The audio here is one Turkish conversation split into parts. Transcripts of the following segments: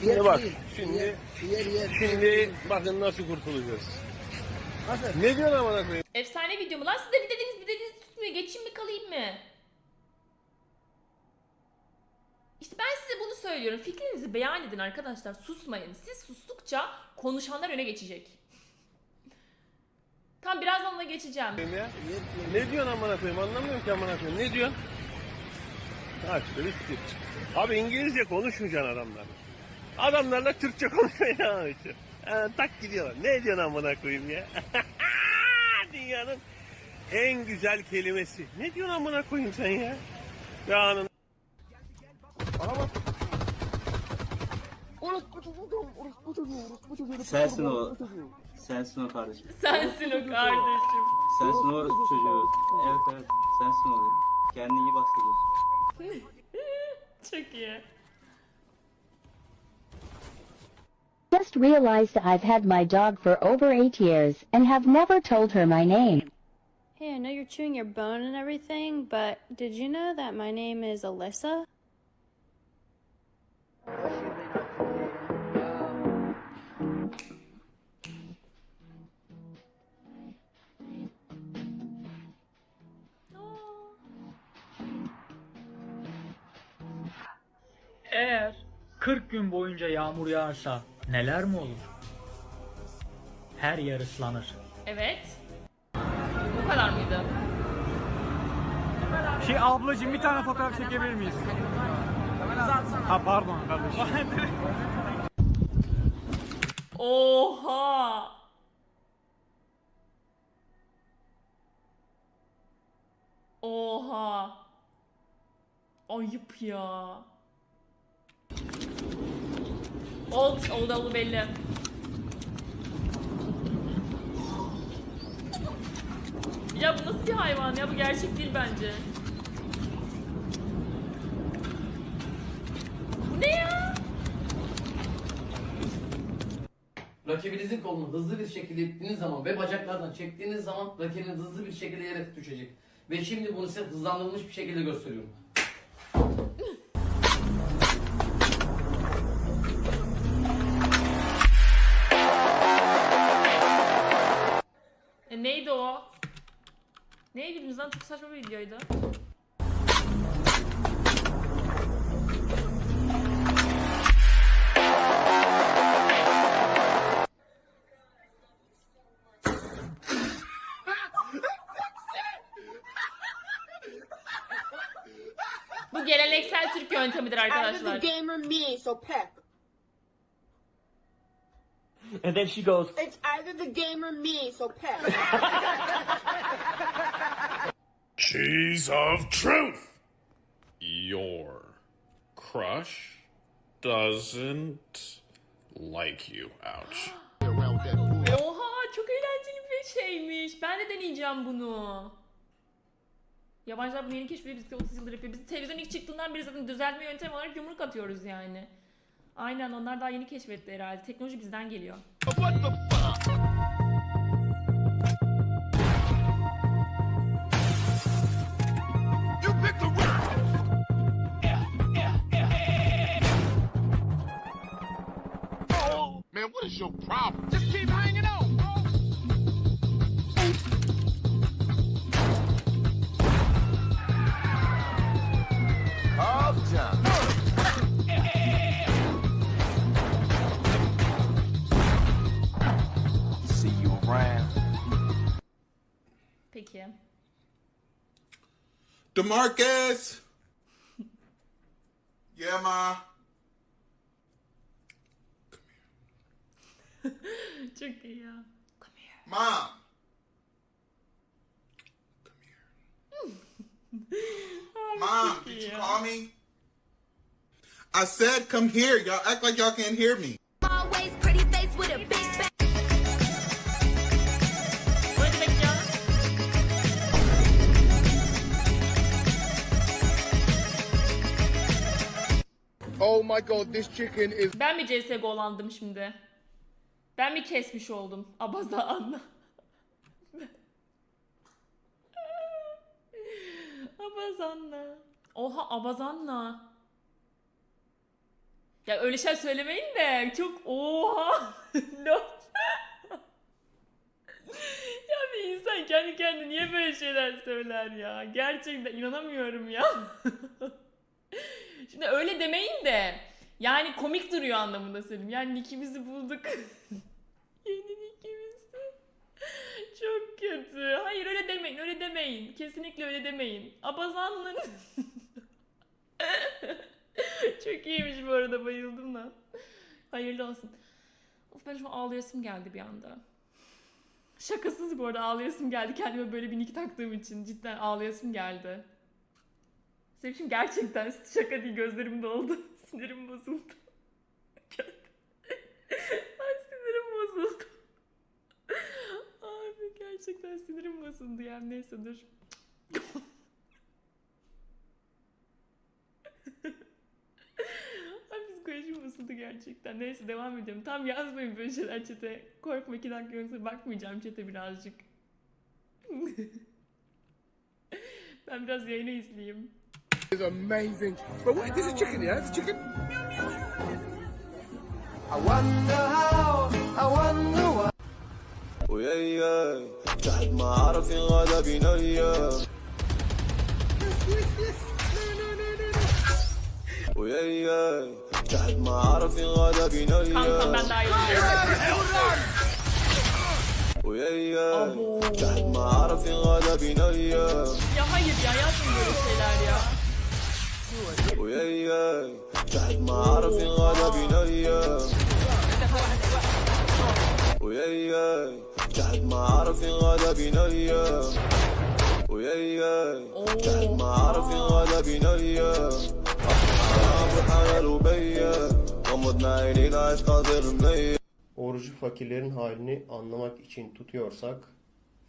Şimdi bak, değil. şimdi Yer, yer, yer. şimdi bakın nasıl kurtulacağız. Nasıl? Ne diyorsun amına koyayım? Efsane video mu lan? Siz de bir dediniz bir dediniz tutmuyor. Geçeyim mi kalayım mı? İşte ben size bunu söylüyorum. Fikrinizi beyan edin arkadaşlar. Susmayın. Siz sustukça konuşanlar öne geçecek. Tam birazdan da geçeceğim. Yer, yer. Ne diyorsun amına koyayım? Anlamıyorum ki amına koyayım. Ne diyorsun? Ha işte bitti. Abi İngilizce konuşmayacaksın adamlar. Adamlarla Türkçe konuşmaya devam edeceksin. Ha, tak gidiyorlar. Ne diyorsun amına koyayım ya? Dünyanın en güzel kelimesi. Ne diyorsun amına koyayım sen ya? Ya anın. Sensin o. Sensin o kardeşim. Sensin o kardeşim. Sensin o çocuğu. Evet evet. Sensin o. Kendini iyi bahsediyorsun. Çok iyi. Just realized I've had my dog for over eight years and have never told her my name. Hey, I know you're chewing your bone and everything, but did you know that my name is Alyssa? Eğer 40 gün boyunca yağmur yağarsa neler mi olur? Her yer ıslanır. Evet. Bu kadar mıydı? Şey ablacığım bir tane fotoğraf çekebilir miyiz? Ha pardon kardeşim. Oha! Oha! Ayıp ya. Old, old oldu belli. Ya bu nasıl bir hayvan ya? Bu gerçek değil bence. Bu ne ya? Rakibinizin kolunu hızlı bir şekilde ittiğiniz zaman ve bacaklardan çektiğiniz zaman rakibiniz hızlı bir şekilde yere düşecek. Ve şimdi bunu size hızlandırılmış bir şekilde gösteriyorum. Neye güldünüz lan? Çok saçma bir videoydu. Bu geleneksel Türk yöntemidir arkadaşlar. gamer me, so peck. And then she goes, It's either the gamer me, so peck. Cheese of truth. Your crush doesn't like you. Ouch. Oha çok eğlenceli bir şeymiş. Ben de deneyeceğim bunu. Yabancılar bunu yeni keşfediyor. Biz de 30 yıldır yapıyor. Biz televizyon ilk çıktığından beri zaten düzeltme yöntemi olarak yumruk atıyoruz yani. Aynen onlar daha yeni keşfetti herhalde. Teknoloji bizden geliyor. What is your problem? Just keep hanging on, See you around. Peki. Demarcus. yeah, ma. Çok iyi ya. Mom. Mom, did you call me? I said come here. Y'all act like y'all can't hear me. Always pretty face with a big back. O ne demek ya? Oh my god, this chicken is Ben mi CSGO'landım şimdi? Ben mi kesmiş oldum? Abaza anla. Abazanla. Oha abazanla. Ya öyle şey söylemeyin de çok oha. no. ya bir insan kendi kendine niye böyle şeyler söyler ya? Gerçekten inanamıyorum ya. Şimdi öyle demeyin de yani komik duruyor anlamında söyleyeyim. Yani ikimizi bulduk. Yeni ikimizi. Çok kötü. Hayır öyle demeyin, öyle demeyin. Kesinlikle öyle demeyin. Abazanlın. Çok iyiymiş bu arada bayıldım da. Hayırlı olsun. Of ben şu an ağlayasım geldi bir anda. Şakasız bu arada ağlayasım geldi. Kendime böyle bir nick taktığım için cidden ağlayasım geldi. Sevişim gerçekten şaka değil gözlerim doldu. Sinirim bozuldu. Ay sinirim bozuldu. Abi gerçekten sinirim bozuldu yani neyse dur. Ay psikolojim bozuldu gerçekten. Neyse devam ediyorum. Tam yazmayın böyle şeyler çete. Korkma iki dakika yoksa bakmayacağım çete birazcık. ben biraz yayını izleyeyim. It's amazing. But wait, this is chicken, yeah? It's chicken. I wonder how, I wonder. وياي تحت ما عرفي غدا بنايا وياي تحت ما عرفي غدا بنايا وياي تحت ما عرفي غدا بنايا Ya hayır ya يا böyle şeyler ya. وياي تحت ما عرفي غدا بنايا وياي بعد ما عرف غدا بنيا وياي بعد ما عرف غدا بنيا ابو حلال وبيا غمضنا عينينا عايش قادر منيا Orucu fakirlerin halini anlamak için tutuyorsak,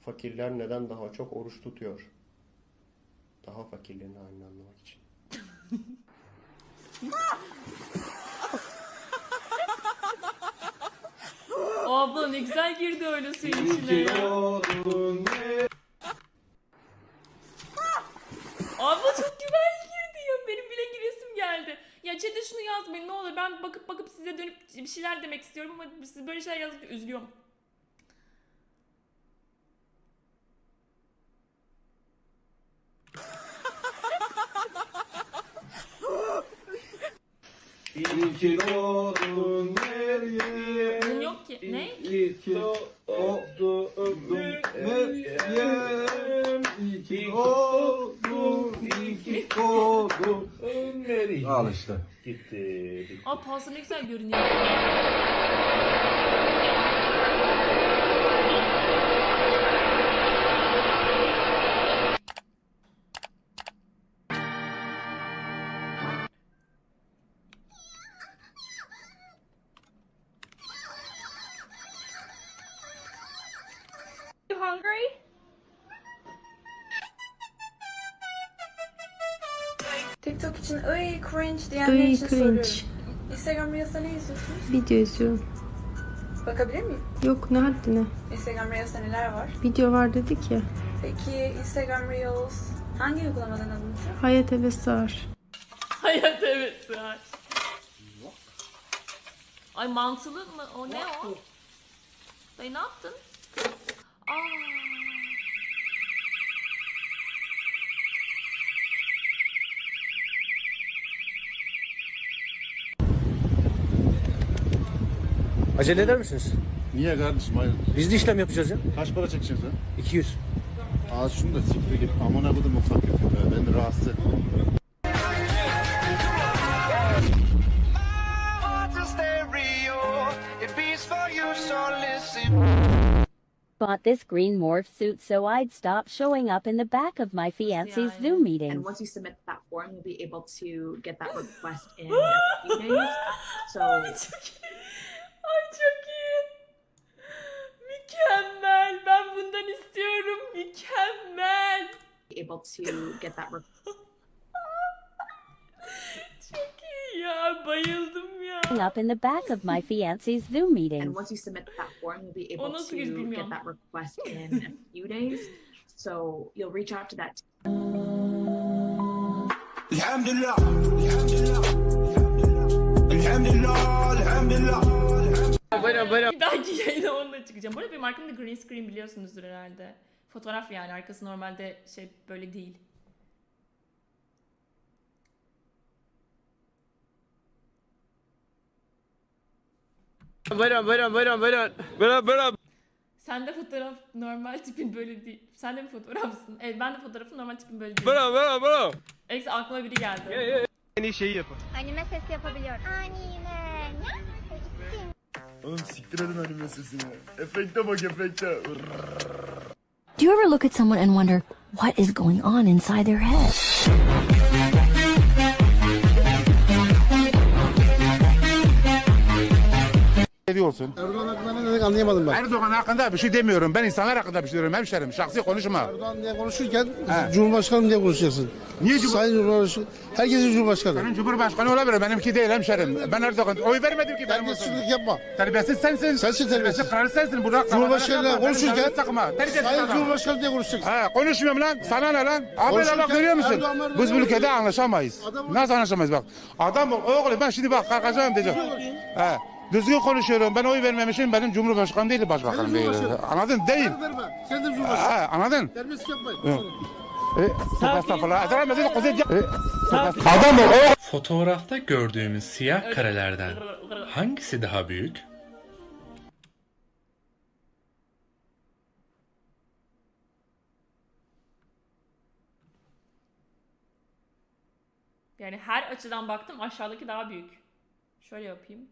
fakirler neden daha çok oruç tutuyor? Daha fakirlerin halini anlamak için. Abla ne güzel girdi öyle suyun içine ya. Abla çok güzel girdi ya. Benim bile giresim geldi. Ya chat'e şunu yazmayın ne olur. Ben bakıp bakıp size dönüp bir şeyler demek istiyorum ama siz böyle şeyler yazınca üzülüyorum. Meryem. Bunun yok ki. Ne? İyi ki doğdun Meryem. İyi ki doğdun, iyi ki Meryem. Al işte. Gitti. Aa pasta ne güzel görünüyor. TikTok için ıy cringe diyenler için soruyorum. Instagram Reels'ta ne izliyorsunuz? Video izliyorum. Bakabilir miyim? Yok ne haddine. Instagram Reels'ta neler var? Video var dedik ya. Peki Instagram Reels hangi uygulamadan alındı? Hayat eve sığar. Hayat evet sığar. Ay mantılı mı? O ne o? Dayı ne yaptın? Aa. Acele eder misiniz? Niye kardeşim hayır? Biz de işlem yapacağız ya. Kaç para çekeceksin sen? 200. Az şunu da siktir git. Amına kodum ufak yapıyor be. Beni rahatsız etme. Bought this green morph suit so I'd stop showing up in the back of my fiance's Yani. Zoom meetings. And once you submit that form, you'll be able to get that request in a few days. So Ay çok iyi. Mükemmel. Able to get that Çok iyi ya. Bayıldım ya. Up in the back of my fiance's Zoom meeting. And once you submit that form, you'll be able to get that request in a few days. So you'll reach out to that. Elhamdülillah. Elhamdülillah. Elhamdülillah. Elhamdülillah. Bana bana. Bir dahaki yayına onunla çıkacağım. Bu arada benim arkamda green screen biliyorsunuzdur herhalde. Fotoğraf yani arkası normalde şey böyle değil. Buyurun buyurun buyurun buyurun. Buyurun buyurun. Sen de fotoğraf normal tipin böyle değil. Sen de mi fotoğrafsın? Evet ben de fotoğrafım normal tipin böyle değil. Buyurun buyurun buyurun. Ex aklıma biri geldi. En iyi şeyi yapın. Anime sesi yapabiliyorum. Anime. Oğlum siktir edin anime sesini. Efekte bak efekte. Do you ever look at someone and wonder what is going on inside their head? Ediyorsun. Erdoğan hakkında ne dedik anlayamadım ben. Erdoğan hakkında bir şey demiyorum. Ben insanlar hakkında bir şey diyorum hemşerim. Şahsi konuşma. Erdoğan diye konuşurken Cumhurbaşkanım diye konuşacaksın. Niye Sayın Cumhurbaşkanı, herkesin Cumhurbaşkanı. Senin Cumhurbaşkanı olabilir. Benimki değil hemşerim. Ben Erdoğan oy vermedim ki benim olsun. Terbiyesizlik yapma. Terbiyesiz sensin. Sensin terbiyesiz. Kralı sensin. Burada Cumhurbaşkanıyla konuşurken Sayın. Cumhurbaşkanı diye konuşacaksın. He konuşmuyorum lan. Sana ne lan? Abi bak görüyor musun? Biz bu ülkede anlaşamayız. Nasıl anlaşamayız bak. Adam oğlum ben şimdi bak kalkacağım diyeceğim. He. Düzgün konuşuyorum. Ben oy vermemişim. Benim Cumhurbaşkanım değil, başbakanım değil. Anladın? Değil. Verme. Sen de Cumhurbaşkanı. He, anladın? Yapmayın. E, E, Sakin. Adam o. Fotoğrafta gördüğümüz siyah karelerden hangisi daha büyük? Yani her açıdan baktım aşağıdaki daha büyük. Şöyle yapayım.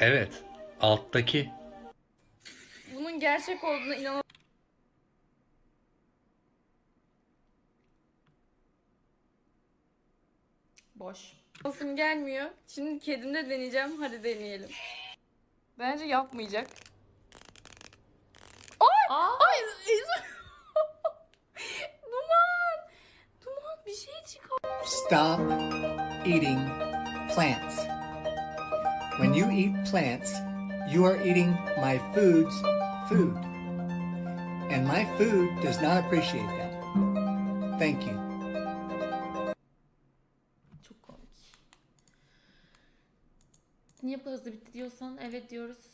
Evet, alttaki. Bunun gerçek olduğuna inan. Boş. Nasıl gelmiyor. Şimdi kedimde deneyeceğim. Hadi deneyelim. Bence yapmayacak. Ay! Aa! Ay! Duman! Duman bir şey çıkar. Stop eating plants. When you eat plants, you are eating my food's food. And my food does not appreciate that. Thank you. Çok komik. Niye bu hızlı bitti diyorsan evet diyoruz.